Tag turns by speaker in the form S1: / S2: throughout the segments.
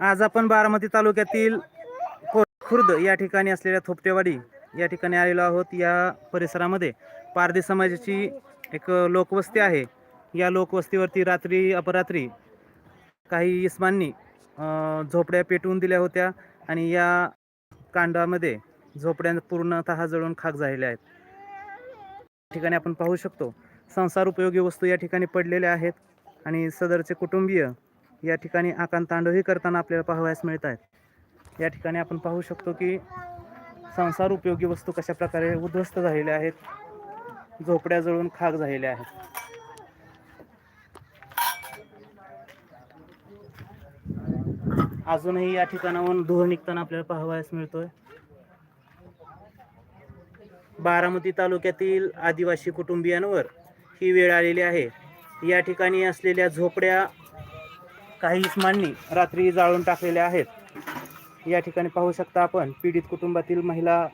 S1: आज आपण बारामती तालुक्यातील खुर्द या ठिकाणी असलेल्या थोपटेवाडी या ठिकाणी आलेलो आहोत. या परिसरामध्ये पारधी समाजाची एक लोकवस्ती आहे. या लोकवस्तीवरती रात्री अपरात्री काही इस्मांनी झोपड्या पेटवून दिल्या होत्या आणि या कांडामध्ये झोपड्या पूर्णतः जळून खाक झालेल्या आहेत. या ठिकाणी आपण पाहू शकतो संसार उपयोगी वस्तू या ठिकाणी पडलेल्या आहेत आणि सदरचे कुटुंबीय या ठिकाणी आकांत तांडवही करताना आपल्याला पाहावयास मिळत आहेत या ठिकाणी आपण पाहू शकतो की संसार उपयोगी वस्तू कशा प्रकारे उद्ध्वस्त झालेल्या आहेत. झोपड्या जळून खाक झालेल्या आहेत. अजूनही या ठिकाणाहून धूर निघताना आपल्याला पाहावयास मिळतोय. बारामती तालुक्यातील आदिवासी कुटुंबियांवर ही वेळ आलेली आहे. या ठिकाणी असलेल्या झोपड्या काही इस्मांनी रात्री जाळून टाकलेल्या आहेत. या ठिकाणी पाहू शकता आपण पीडित कुटुंबातील महिला.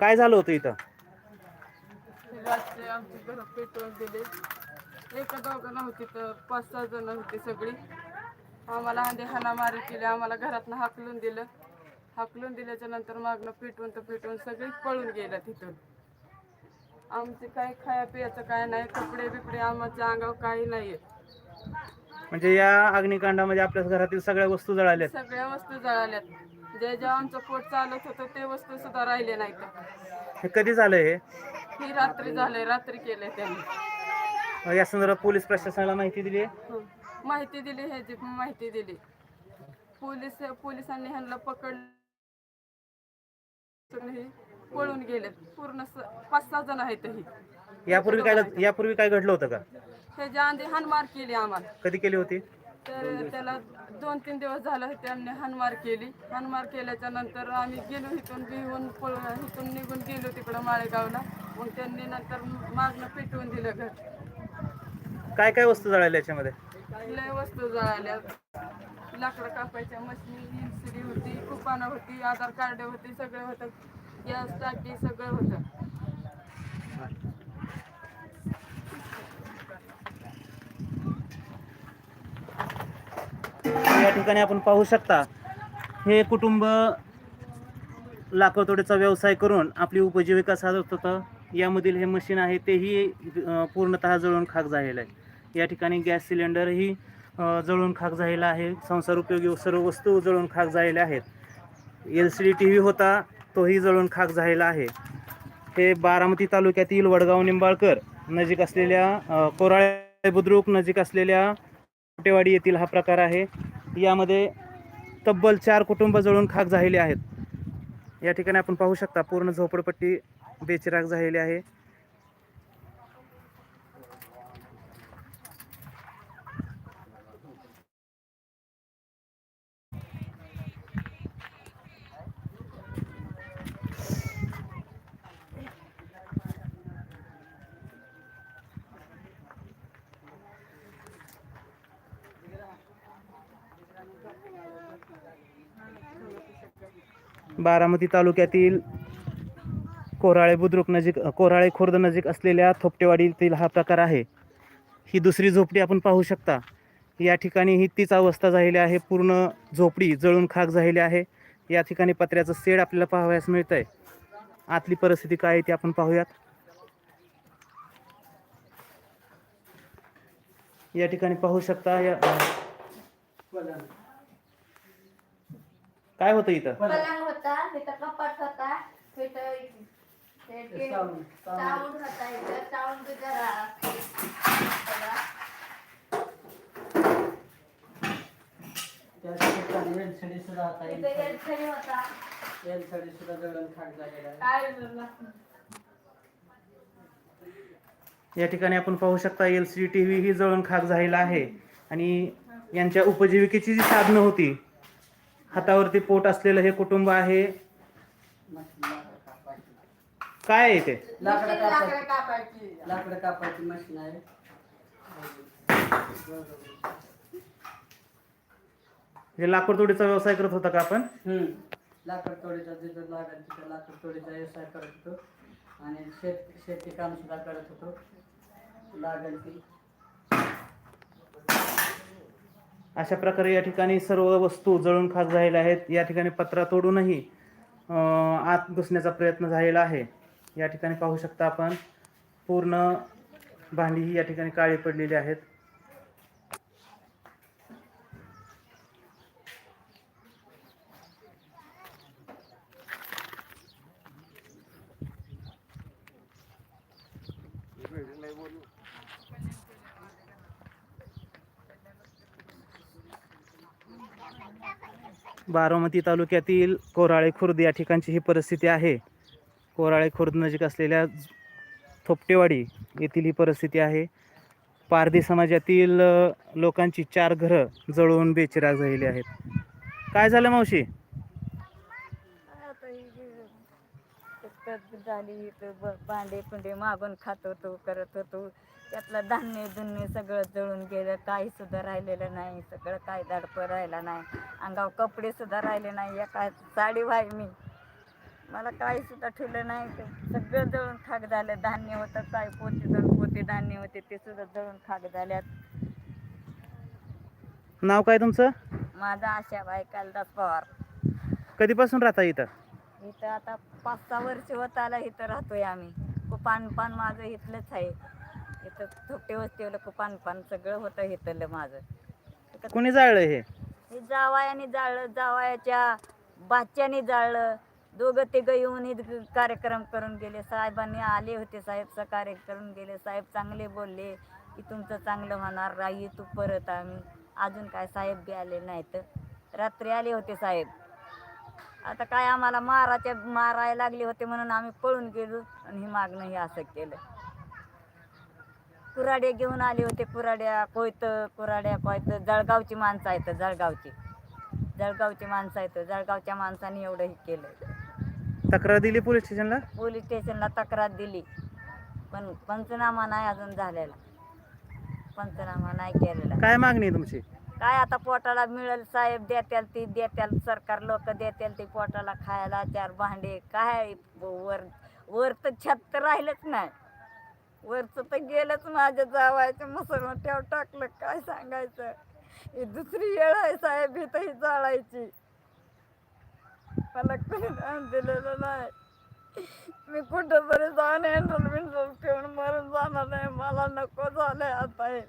S1: काय झालं होतं इथं?
S2: रात्री आमची घर पेटवून दिले. एका दोघं नव्हती तर पाच सहा जण होती सगळी. आम्हाला आंधे हाणामारी केली आम्हाला घरातनं हाकलून दिलं. हाकलून दिल्याच्या नंतर मागणं पेटवून तर पेटवून सगळी पळून गेल्या तिथून आमचे काय खाया पियाचं काय नाही कपडे बिपडे आमच्या अंगावर काही नाही
S1: म्हणजे या अग्निकांडामध्ये आपल्या घरातील सगळ्या वस्तू जळाल्या
S2: सगळ्या वस्तू जळाल्यात. जे जे आमचं पोट चालत होतं ते वस्तू सुद्धा राहिले नाहीत.
S1: हे कधी झालं हे?
S2: ही रात्री झाले रात्री केले त्यांनी.
S1: या संदर्भात पोलीस प्रशासनाला माहिती दिली आहे?
S2: हो. माहिती दिली ह्याची माहिती दिली. पोलीस पोलिसांनी ह्यांना पकड पळून गेले. पूर्ण पाच सहा जण आहेत ही
S1: यापूर्वी काय यापूर्वी काय घडलं होतं का?
S2: ह्याच्या आधी हानमार केली आम्हाला.
S1: कधी केली होती?
S2: तर त्याला दोन तीन दिवस झालं त्यांनी हानमार केली. हानमार केल्याच्यानंतर आम्ही गेलो इथून भिवून पळ इथून निघून गेलो तिकडं माळेगावला. मग त्यांनी नंतर मागणं पेटवून दिलं घर.
S1: काय काय वस्तू जळाल्या याच्यामध्ये?
S2: लय वस्तू जळाल्या. लाकडं कापायच्या मशीन इन्सुरी होती कुपानं होती आधार कार्ड होती सगळं होतं. योग्य असतात ते सगळं होतं.
S1: या ठिकाणी आपण पाहू शकता हे कुटुंब लाकडतोडीचा व्यवसाय करून आपली उपजीविका साधत होतं. यामधील हे मशीन आहे तेही पूर्णतः जळून खाक झालेलं आहे. या ठिकाणी गॅस सिलेंडरही जळून खाक झालेला आहे. संसार उपयोगी सर्व वस्तू जळून खाक झालेल्या आहेत. L C D T V होता तोही जळून खाक झालेला आहे. हे बारामती तालुक्यातील वडगाव निंबाळकर नजीक असलेल्या कोराळे बुद्रुक नजीक असलेल्या कोटेवाडी येथील हा प्रकार आहे. यामध्ये तब्बल चार कुटुंब जळून खाक झालेले आहेत. या ठिकाणी आपण पाहू शकता पूर्ण झोपडपट्टी बेचिराग झालेली आहे. बारामती तालुक्यातील कोराळे बुद्रुक नजीक कोराळे खुर्द नजीक असलेल्या थोपटेवाडीतील हा प्रकार आहे. ही दुसरी झोपडी आपण पाहू शकता. या ठिकाणी ही तीच अवस्था झालेली आहे. पूर्ण झोपडी जळून खाक झालेली आहे. या ठिकाणी पत्र्याचं सेड आपल्याला पाहावयास मिळत आहे आतली परिस्थिती काय आहे ती आपण पाहूयात. या ठिकाणी पाहू शकता या काय होतं इथं?
S3: पलंग होता तिथं कपाट होता तिथं ते साऊंड होता इथं साऊंड बी जरा सगळा.
S4: एलसीडी सुद्धा होता
S3: तिथं एलसीडी होता.
S4: एलसीडी सुद्धा जळून खाक झालेला आहे.
S2: काय झालं?
S1: या ठिकाणी आपण पाहू शकता L C D T V ही जळून खाक झालेला आहे. आणि यांच्या उपजीविकेची जी साधनं होती हातावरती पोट असलेलं हे कुटुंब आहे. काय आहे ते?
S4: लाकडं
S2: लाकडं
S4: कापायची. लाकडं कापायची मशीन आहे.
S1: जे लाकूड तोडीचा व्यवसाय करत होता का आपण?
S4: हम्म. लाकड तोडीचा जिथं लागेल तिथं लाकड तोडीचा व्यवसाय करत होतो. आणि शेत शेती काम सुद्धा करत होतो. लागेल ती.
S1: अशा प्रकारे या ठिकाणी सर्व वस्तू जळून खाक झालेल्या आहेत. या ठिकाणी पत्रा तोडूनही आत घुसण्याचा प्रयत्न झालेला आहे. या ठिकाणी पाहू शकता आपण पूर्ण भांडी ही या ठिकाणी काळी पडलेली आहेत. बारामती तालुक्यातील कोराळे खुर्द या ठिकाणची ही परिस्थिती आहे. कोराळे खुर्द नजीक असलेल्या थोपटेवाडी येथील ही परिस्थिती आहे. पारधी समाजातील लोकांची चार घरं जळून बेचिराग झालेली आहेत. काय झालं मावशी?
S5: झाली तर भांडे पुंडे मागून खात होतो करत होतो. त्यातलं धान्य धुन्य सगळं जळून गेलं. काही सुद्धा राहिलेलं नाही. सगळं काय दडपं राहिला नाही. अंगावर कपडे सुद्धा राहिले नाही. एका साडी व्हाय मी. मला काही सुद्धा ठेवलं नाही ते. सगळं जळून खाक झालं. धान्य होतं काय पोते दोन पोते धान्य होते ते सुद्धा जळून खाक झाल्यात.
S1: नाव काय तुमचं?
S5: माझा आशाबाई कालदास पवार.
S1: कधीपासून राहता इथं?
S5: इथं आता पाच सहा वर्ष होत आला इथं राहतोय आम्ही. कुपान पान माझं इथलंच आहे. इथं थोपटे वस्तीवलं कुपान पान सगळं होतं इथलं माझं.
S1: कोणी जाळलं हे?
S5: हे जावायाने जाळलं जावायाच्या बाच्याने जाळलं. दोघं तिघं येऊन इथं कार्यक्रम करून गेले. साहेबांनी आले होते साहेब सहकार्य करून गेले. साहेब चांगले बोलले की तुमचं चांगलं होणार राही तू परत आम्ही. अजून काय साहेब बी आले नाहीत. रात्री आले होते साहेब. आता काय आम्हाला माराच्या मारायला लागले होते म्हणून आम्ही पळून गेलो आणि ही मागणं हे असं केलं. कुराडे घेऊन आले होते कुराड्या कोयत कुराड्या कोयत. जळगावची माणसं आहेत जळगावची. जळगावची माणसं आहेत जळगावच्या माणसाने एवढं हे केलं
S1: तक्रार दिली पोलीस स्टेशनला?
S5: पोलीस स्टेशनला तक्रार दिली. पण पंचनामा नाही अजून झालेला. पंचनामा नाही केलेला.
S1: काय मागणी तुमची?
S5: काय आता पोटाला मिळेल साहेब देत्याल ती देत्याल सरकार लोक देत्याल ती पोटाला खायला चार भांडे काय वर वर तर छत राहिलंच नाही. वरचं तर गेलंच माझ्या जावायचं मुसलमान ठेव टाकलं काय सांगायचं? ही दुसरी येळ आहे साहेब ही ही जाळायची. मला कोणी ध्यान दिलेलं नाही. मी कुठं तरी जाऊन हँडल बिंडल ठेवून मरून जाणार नाही. मला नको झालंय आता हे.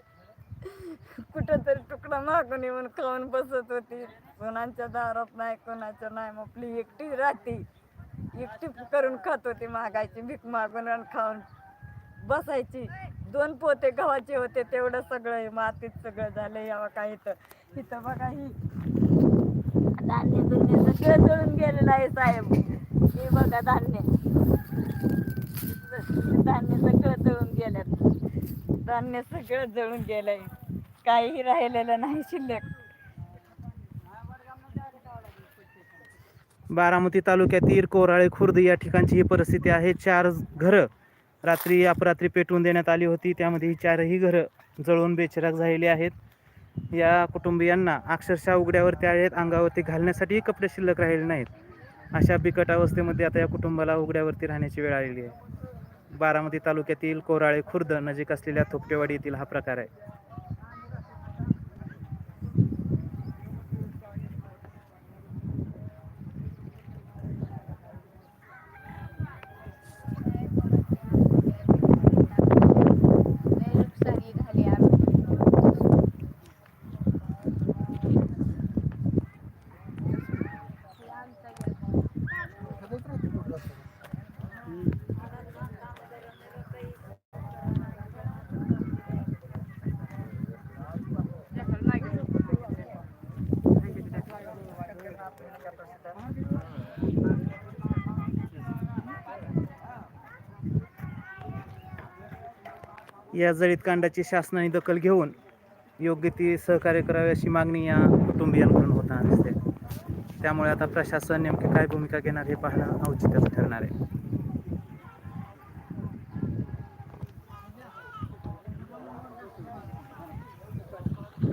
S5: कुठंतरी तुकडा मागून येऊन खाऊन बसत होती. कोणाच्या दारात नाही कोणाच्या नाही. मग आपली एकटी राहती. एकटी करून खात होती मागायची भीक मागून आणि खाऊन. बसायची. दोन पोते गव्हाचे होते तेवढं सगळं हे मातीत सगळं झालं यावं काय इथं. इथं बघा ही. धान्य धुन्य सगळं जळून गेलेलं आहे साहेब. हे बघा धान्य. धान्य सगळं जळून गेल्यात. धान्य सगळं जळून गेलंय. काहीही राहिलेलं नाही शिल्लक.
S1: बारामती तालुक्यातील कोराळे खुर्द या ठिकाणची ही परिस्थिती आहे. चार घरं रात्री अपरात्री पेटवून देण्यात आली होती. त्यामध्ये ही चारही घरं जळून बेचिराग झालेली आहेत. या कुटुंबियांना अक्षरशः उघड्यावरती आहेत अंगावरती घालण्यासाठीही कपडे शिल्लक राहिले नाहीत. अशा बिकट अवस्थेमध्ये आता या कुटुंबाला उघड्यावरती राहण्याची वेळ आलेली आहे. बारामती तालुक्यातील कोराळे खुर्द नजीक असलेल्या थोपटेवाडी येथील हा प्रकार आहे
S3: लय नुकसानी झाली आम्ही हे आमचं घर.
S1: या जळीत कांडाची शासनाने दखल घेऊन योग्य ती सहकार्य करावी अशी मागणी या कुटुंबियांकडून होताना दिसते. त्यामुळे आता प्रशासन नेमकी काय भूमिका घेणार हे पाहणं औचित्याचं ठरणार आहे.